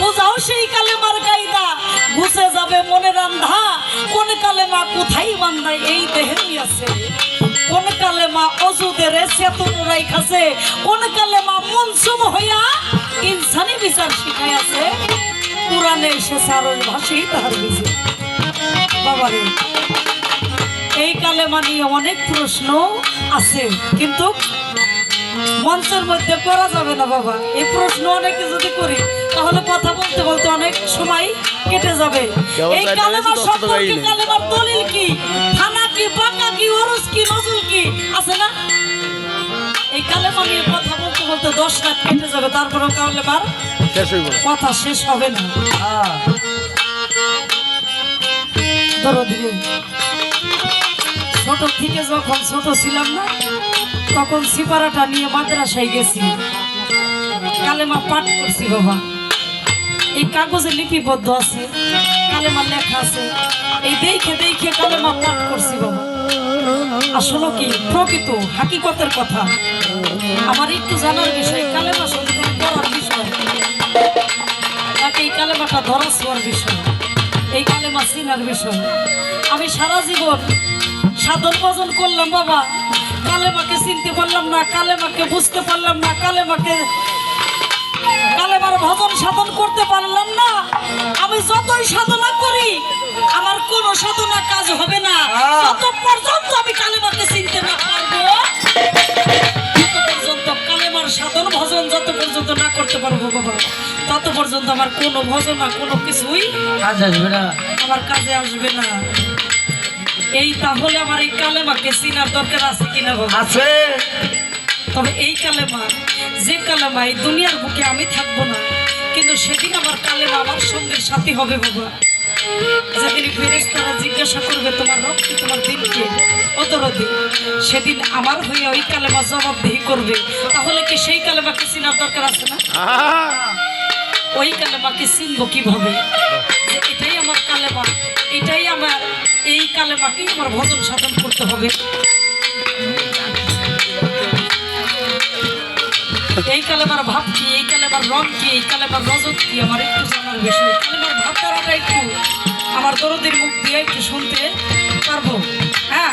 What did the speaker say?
বোঝাও সেই কালেমার ঘুষে যাবে মনে রান্ধা। কোন কালেমা কোথায় বান্ধায় এই দেহেরই আছে। কোন কালেমা অজুদের চেতন রাইখাছে কোন কালেমা মনসুম হইয়া ইনসানি বিচার শিখাই আছে এসেছে আর ওই ভাষাই তাহার বিজয় বাবারে এই কালেমা নিয়ে অনেক প্রশ্ন আছে কিন্তু মঞ্চের মধ্যে করা যাবে না বাবা। এই প্রশ্ন অনেকে যদি করি তাহলে কথা বলতে বলতে অনেক সময় কেটে যাবে। কেমন এই কালেমার সম্পর্কে কালেমার দলিল কি? থানা কি বাঁকা কি অরস কি নজল কি? আছে না? এই কালেমা নিয়ে কথা বলতে বলতে দশ রাত কেটে যাবে তারপরেও কালেমার শেষ কথা শেষ হবে না। ধরো ছোট থেকে যখন ছোট ছিলাম না তখন সিপারাটা নিয়ে মাদ্রাসায় গেছি। কালেমা পাঠ করছি, বাবা। এই কাগজে লিপিবদ্ধ আছে কালেমা লেখা আছে। এই দেখে দেখে কালেমা পাঠ করছি, বাবা। আসলে কি, প্রকৃত হাকিকতের কথা। আমার একটু জানার বিষয়, কালেমা শুধু পড়ার বিষয়। তাকে এই কালেমাটা ধরা ছোঁয়ার বিষয়, এই কালেমা চিনার বিষয়। আমি সারা জীবন সাধন ভজন করলাম, বাবা। কালেমাকে চিনতে পারলাম না কালেমাকে বুঝতে পারলাম না কালেমাকে কালেমার ভজন সাধন করতে পারলাম না। আমি যতই সাধনা করি আমার কোনো সাধনা কাজ হবে না। যত পর্যন্ত আমি কালেমাকে চিনতে না পারব তত পর্যন্ত কালেমার সাধন ভজন যত পর্যন্ত না করতে পারব বাবা তত পর্যন্ত আমার কোনো ভজনা কোনো কিছুই কাজ আসবে না। আমার কাজে আসবে না। এই তাহলে আমার এই কালেমাকে চিনার দরকার আছে কিনা আছে। তবে এই কালেমা যে কালেমা এই দুনিয়ার বুকে আমি থাকব না কিন্তু সেদিন আমার কালেমা আমার সঙ্গের সাথী হবে বাবা যেদিন ফেরেস তারা জিজ্ঞাসা করবে তোমার রক্তি তোমার দিনকে অতরদি সেদিন আমার হয়ে ওই কালেমা জবাবদিহি করবে। তাহলে কি সেই কালেমাকে চিনার দরকার আছে না? ওই কালেমাকে চিনবো কীভাবে? এটাই আমার কালেমা, এটাই আমার এই কালেমাকেই আমার ভজন সাধন করতে হবে। এই কালেমার ভাব কি, এই কালেমার রং কি, এই কালেমার রজত কি? আমার একটু জানার বিষয়। কালেমার ভাব একটু আমার দরদের মুখ দিয়ে একটু শুনতে পারব। হ্যাঁ?